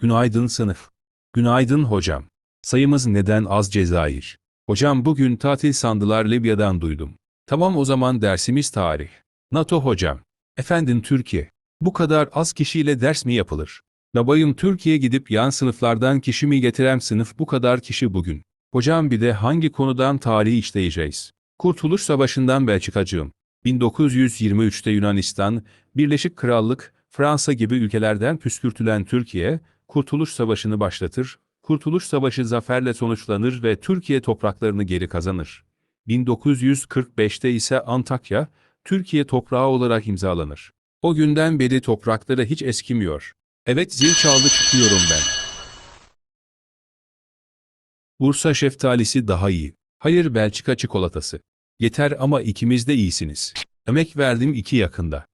Günaydın sınıf. Günaydın hocam. Sayımız neden az Cezayir? Hocam bugün tatil sandılar Libya'dan duydum. Tamam o zaman dersimiz tarih. NATO hocam. Efendim Türkiye. Bu kadar az kişiyle ders mi yapılır? Nabayım Türkiye gidip yan sınıflardan kişi mi getiren sınıf bu kadar kişi bugün. Hocam bir de hangi konudan tarihi işleyeceğiz? Kurtuluş Savaşı'ndan Belçikacığım. 1923'te Yunanistan, Birleşik Krallık, Fransa gibi ülkelerden püskürtülen Türkiye, Kurtuluş Savaşı'nı başlatır, Kurtuluş Savaşı zaferle sonuçlanır ve Türkiye topraklarını geri kazanır. 1945'te ise Antakya, Türkiye toprağı olarak imzalanır. O günden beri toprakları hiç eskimiyor. Evet zil çaldı çıkıyorum ben. Bursa şeftalisi daha iyi. Hayır Belçika çikolatası. Yeter ama ikimiz de iyisiniz. Emek verdim iki yakında.